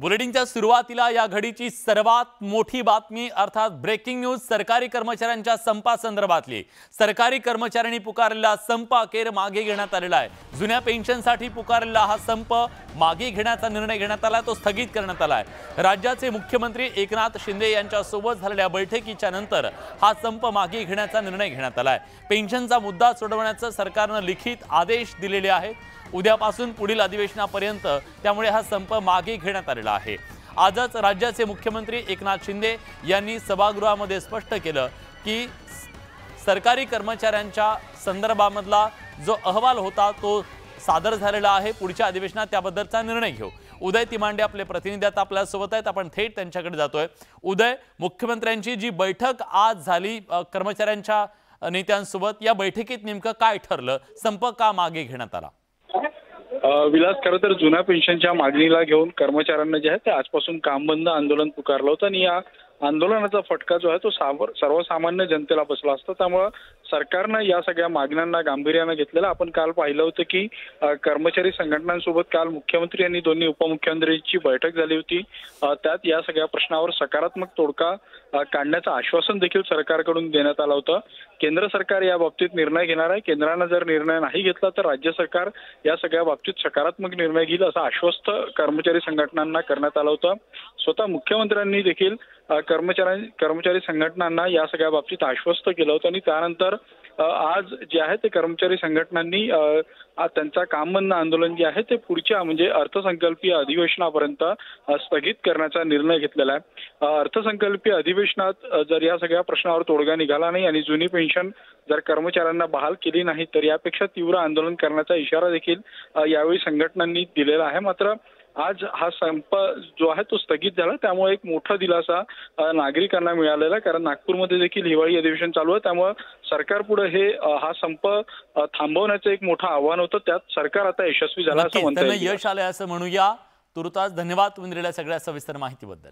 बुलेटिनच्या सुरुवातीला या घडीची सर्वात मोठी बातमी अर्थात ब्रेकिंग न्यूज सरकारी कर्मचाऱ्यांच्या संपासंदर्भातली. सरकारी कर्मचाऱ्यांनी पुकारलेला संप अखेर मागे घेण्यात आलेला आहे. जुन्या पेन्शनसाठी पुकारलेला हा संप मागे घेण्याचा निर्णय घेण्यात आला तो स्थगित करण्यात आला आहे. राज्याचे मुख्यमंत्री एकनाथ शिंदे यांच्यासोबत झालेल्या बैठकीच्या नंतर हा संप मागे घेण्याचा निर्णय घेण्यात आला आहे. पेन्शनचा मुद्दा सोडवण्याचं सरकारनं लिखित आदेश दिलेले आहेत. उद्यापासून पुढील अधिवेशनापर्यंत त्यामुळे हा संप मागे घेण्यात आलेला आहे. आजच राज्याचे मुख्यमंत्री एकनाथ शिंदे यांनी सभागृहामध्ये स्पष्ट केलं की सरकारी कर्मचाऱ्यांच्या संदर्भामधला जो अहवाल होता तो सादर झालेला आहे. पुढच्या अधिवेशनात त्याबद्दलचा निर्णय घेऊ. उदय तिमांडे आपले प्रतिनिधी आता आपल्यासोबत आहेत. आपण थेट त्यांच्याकडे जातोय. उदय मुख्यमंत्र्यांची जी बैठक आज झाली कर्मचाऱ्यांच्या नेत्यांसोबत या बैठकीत नेमकं काय ठरलं? संप का मागे घेण्यात आला? विलास खरं तर जुन्या पेन्शनच्या मागणीला घेऊन कर्मचाऱ्यांना जे आहे ते आजपासून काम बंद आंदोलन पुकारलं होतं आणि या आंदोलनाचा फटका जो आहे तो सर्वसामान्य जनतेला बसला असतो. त्यामुळं सरकारनं या सगळ्या मागण्यांना गांभीर्यानं घेतलेलं. आपण काल पाहिलं होतं की कर्मचारी संघटनांसोबत काल मुख्यमंत्री आणि दोन्ही उपमुख्यमंत्र्यांची बैठक झाली होती. त्यात या सगळ्या प्रश्नावर सकारात्मक तोडका काढण्याचं आश्वासन देखील सरकारकडून देण्यात आलं होतं. केंद्र सरकार या बाबतीत निर्णय घेणार आहे. केंद्रानं जर निर्णय नाही घेतला तर राज्य सरकार या सगळ्या बाबतीत सकारात्मक निर्णय घेईल असं आश्वस्त कर्मचारी संघटनांना करण्यात आलं होतं. स्वतः मुख्यमंत्र्यांनी देखील कर्मचारी कर्मचारी संघटनांना या सगळ्या बाबतीत आश्वस्त केलं होतं आणि त्यानंतर आज जे आहे ते कर्मचारी संघटनांनी त्यांचा काम बंद आंदोलन जे आहे ते पुढच्या म्हणजे अर्थसंकल्पीय अधिवेशनापर्यंत स्थगित करण्याचा निर्णय घेतलेला आहे. अर्थसंकल्पीय अधिवेशनात जर या सगळ्या प्रश्नावर तोडगा निघाला नाही आणि जुनी पेन्शन जर कर्मचाऱ्यांना बहाल केली नाही तर यापेक्षा तीव्र आंदोलन करण्याचा इशारा देखील यावेळी संघटनांनी दिलेला आहे. मात्र आज हा संप जो आहे तो स्थगित झाला. त्यामुळे एक मोठा दिलासा नागरिकांना मिळालेला आहे. कारण नागपूरमध्ये देखील हिवाळी अधिवेशन चालू आहे. त्यामुळे सरकार पुढे हे हा संप थांबवण्याचं एक मोठं आव्हान होतं. त्यात सरकार आता यशस्वी झालं असं नक्कीच. म्हणता त्यांना येईल यश आलंय असं म्हणूया. तुर्तास धन्यवाद तुम्ही दिलेल्या सगळ्या सविस्तर माहितीबद्दल.